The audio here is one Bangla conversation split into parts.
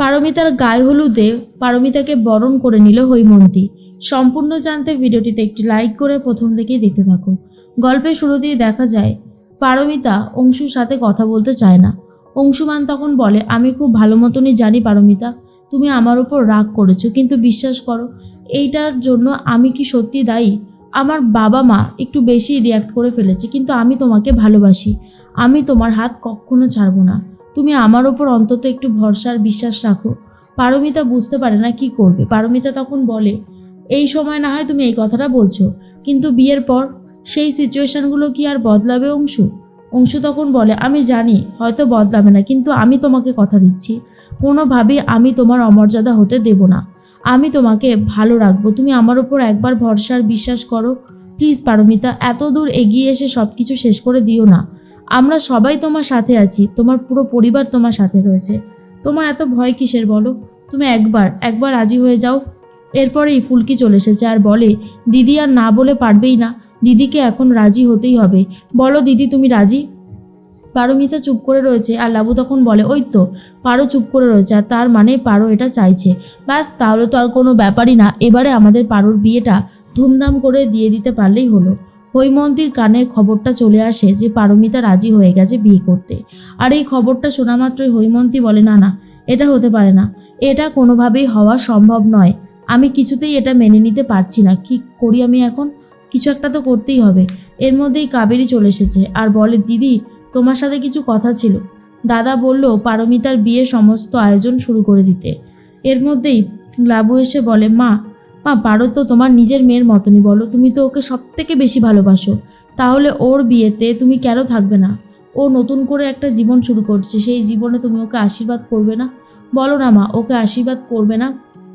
পারমিতার গায়ে হলুদে পারমিতাকে বরণ করে নিল হৈমন্তী। সম্পূর্ণ জানতে ভিডিওটিতে একটি লাইক করে প্রথম থেকেই দেখতে থাকো। গল্পের শুরুতেই দেখা যায়, পারমিতা অংশুর সাথে কথা বলতে চায় না। অংশুমান তখন বলে, আমি খুব ভালো মতনই জানি পারমিতা, তুমি আমার উপর রাগ করেছ, কিন্তু বিশ্বাস করো, এইটার জন্য আমি কি সত্যি দায়ী? আমার বাবা মা একটু বেশি রিয়াক্ট করে ফেলেছে, কিন্তু আমি তোমাকে ভালোবাসি। আমি তোমার হাত কখনো ছাড়বো না। তুমি আমার ওপর অন্তত একটু ভরসার বিশ্বাস রাখো। পারমিতা বুঝতে পারে না কি করবে। পারমিতা তখন বলে, এই সময় না হয় তুমি এই কথাটা বলছো। কিন্তু বিয়ের পর সেই সিচুয়েশনগুলো কি আর বদলাবে অংশু? অংশু তখন বলে, আমি জানি, হয়তো বদলাবে না, কিন্তু আমি তোমাকে কথা দিচ্ছি। কোনোভাবেই আমি তোমার অমর্যাদা হতে দেব না। আমি তোমাকে ভালো রাখব। তুমি আমার ওপর একবার ভরসার বিশ্বাস করো। প্লিজ পারমিতা এত দূর এগিয়ে এসে সব কিছু শেষ করে দিও না। আমরা সবাই তোমার সাথে আছি, তোমার পুরো পরিবার তোমার সাথে রয়েছে। তোমার এত ভয় কিসের বলো? তুমি একবার একবার রাজি হয়ে যাও। এরপরেই ফুলকি চলে এসেছে আর বলে, দিদি আর না বলে পারবেই না। দিদিকে এখন রাজি হতেই হবে। বলো দিদি, তুমি রাজি? পারমিতা চুপ করে রয়েছে আর লাবু তখন বলে, ওই তো, পারো চুপ করে রয়েছে আর তার মানে পারো এটা চাইছে। ব্যাস, তাহলে তো আর কোনো ব্যাপারই না। এবারে আমাদের পারোর বিয়েটা ধুমধাম করে দিয়ে দিতে পারলেই হলো। হৈমন্তীর কানে খবরটা চলে আসে যে পারমিতা রাজি হয়ে গেছে বিয়ে করতে। আর এই খবরটা শোনা মাত্রই হৈমন্তী বলে, না না, এটা হতে পারে না। এটা কোনোভাবেই হওয়া সম্ভব নয়। আমি কিছুতেই এটা মেনে নিতে পারছি না। কি করি আমি এখন? কিছু একটা তো করতেই হবে এর মধ্যেই কাবেরি চলে এসেছে আর বলে, দিদি, তোমার সাথে কিছু কথা ছিল। দাদা বলল পারমিতার বিয়ে সমস্ত আয়োজন শুরু করে দিতে। এর মধ্যেই লাবু এসে বলে, মা মা, পারো তো তোমার নিজের মেয়ের মতনই বলো। তুমি তো ওকে সব থেকে বেশি ভালোবাসো। তাহলে ওর বিয়েতে তুমি কেন থাকবে না? ও নতুন করে একটা জীবন শুরু করছে, সেই জীবনে তুমি ওকে আশীর্বাদ করবে না? বলো না মা, ওকে আশীর্বাদ করবে না?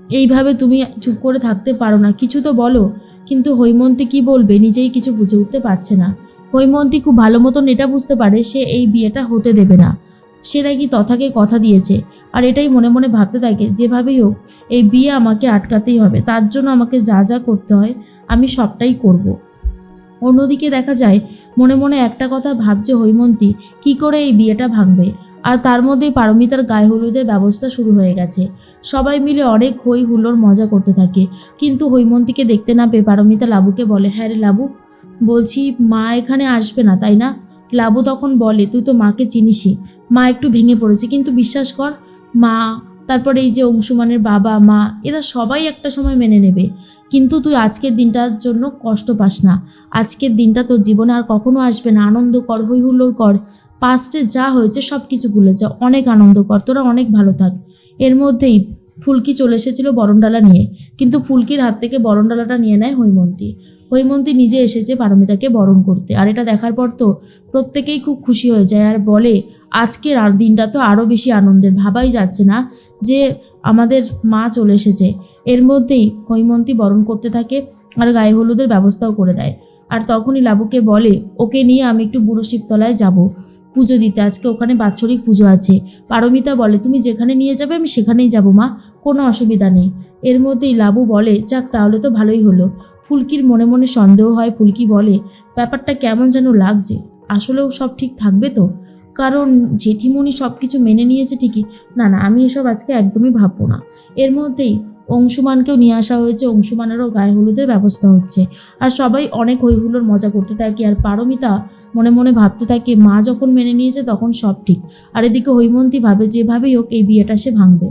এইভাবে তুমি চুপ করে থাকতে পারো না। কিছু তো বলো, কিন্তু হৈমন্তী কি বলবে? নিজেই কিছু বুঝে উঠতে পারছে না। হৈমন্তী খুব ভালো মতন এটা বুঝতে পারে, সে এই বিয়েটা হতে দেবে না। সে নাকি তথাকে কথা দিয়েছে। আর এটাই মনে মনে ভাবতে থাকে, যেভাবেই হোক, এই বিয়ে আমাকে আটকাতেই হবে। তার জন্য আমাকে যা যা করতে হয়, আমি সবটাই করব। অন্যদিকে দেখা যায়, মনে মনে একটা কথা ভাবছে হৈমন্তী, কি করে এই বিয়েটা ভাঙবে? আর তার মধ্যেই পারমিতার গায়ে হলুদের ব্যবস্থা শুরু হয়ে গেছে। সবাই মিলে অনেক হই হুল্লোর মজা করতে থাকে। কিন্তু হৈমন্তীকে দেখতে না পেয়ে পারমিতা লাবুকে বলে হ্যাঁ রে লাবু। বলছি, মা এখানে আসবে না, তাই না? লাবু তখন বলে, তুই তো মাকে চিনিসই। মা একটু ভেঙে পড়েছে। কিন্তু বিশ্বাস কর, মা, তারপরে এই যে অংশুমানের বাবা, মা, এরা সবাই একটা সময় মেনে নেবে। কিন্তু তুই আজকের দিনটার জন্য কষ্ট পাস না। আজকের দিনটা তোর জীবনে আর কখনো আসবে না। আনন্দ কর হই হুল্লোড় কর। পাস্টে যা হয়েছে সব কিছু ভুলে যা। অনেক আনন্দ কর। তোরা অনেক ভালো থাক। এর মধ্যেই ফুলকি চলে এসেছিল বরণডালা নিয়ে। কিন্তু ফুলকির হাত থেকে বরণডালাটা নিয়ে নেয় হৈমন্তী। হৈমন্তী নিজে এসেছে পারমিতাকে বরণ করতে। আর এটা দেখার পর তো প্রত্যেকেই খুব খুশি হয়ে যায়। আর বলে আজকের দিনটা তো আরও বেশি আনন্দের, ভাবাই যাচ্ছে না যে আমাদের মা চলে এসেছে। এর মধ্যেই হৈমন্তী বরণ করতে থাকে আর গায়ে হলুদের ব্যবস্থাও করে দেয়। আর তখনই লাবুকে বলে, ওকে নিয়ে আমি একটু বুড়ো শিবতলায় যাব। পুজো দিতে, আজকে ওখানে বাৎসরিক পুজো আছে। পারমিতা বলে, তুমি যেখানে নিয়ে যাবে আমি সেখানেই যাব মা, কোনো অসুবিধা নেই। এর মধ্যেই লাবু বলে, যাক তাহলে তো ভালোই হলো। ফুলকির মনে মনে সন্দেহ হয়, ফুলকি বলে, ব্যাপারটা কেমন যেন লাগছে, আসলেও সব ঠিক থাকবে তো? কারণ জেঠিমণি সব কিছু মেনে নিয়েছে ঠিকই। না না, আমি এসব আজকে একদমই ভাববো না। এর মধ্যেই অংশুমানকেও নিয়ে আসা হয়েছে, অংশুমানেরও গায়ে হলুদের ব্যবস্থা হচ্ছে। আর সবাই অনেক হইহুলোর মজা করতে থাকে আর পারমিতা মনে মনে ভাবতে থাকে, মা যখন মেনে নিয়েছে তখন সব ঠিক। আর এদিকে হৈমন্তী ভাবে যেভাবেই হোক এই বিয়েটা সে ভাঙবে।